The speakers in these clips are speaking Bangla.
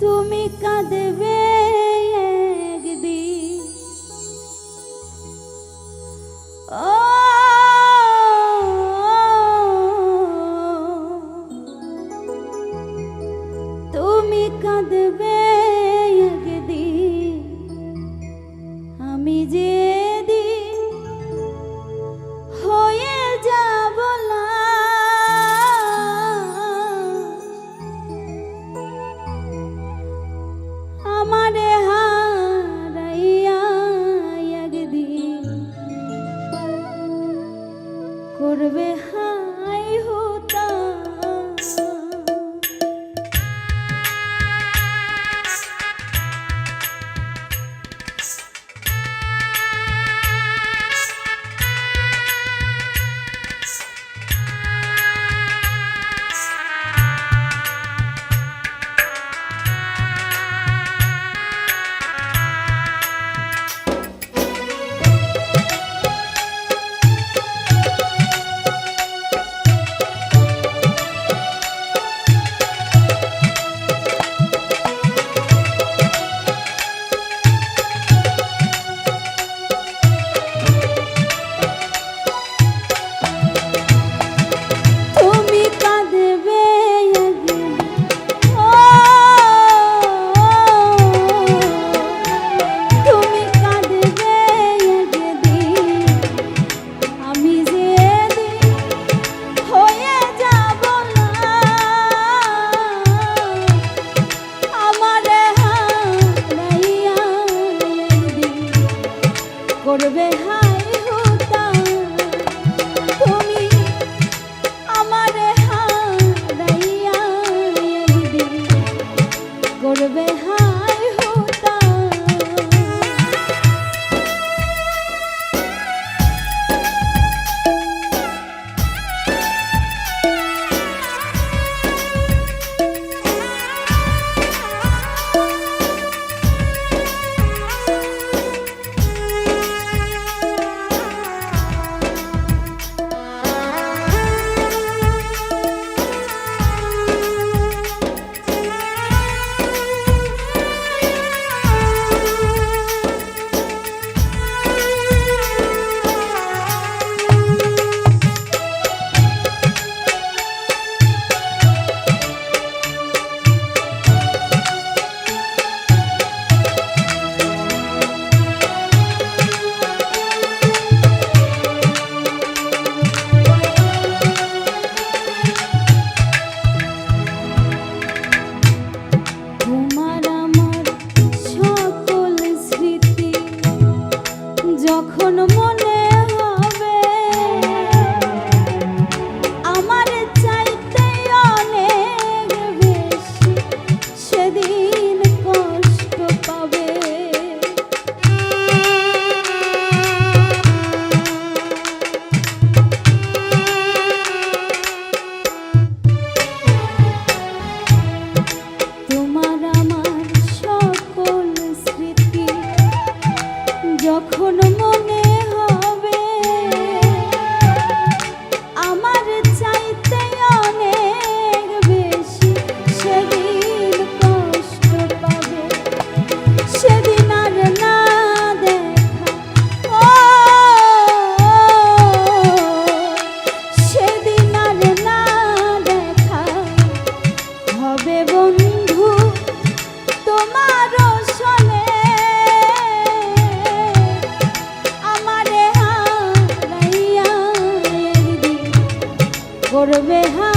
তুমি কাঁদবে একদিন। ও তুমি কাঁদবে একদিন। আমি যে করবে হাই হো been hurt. হবে হা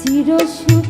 চিরসুখ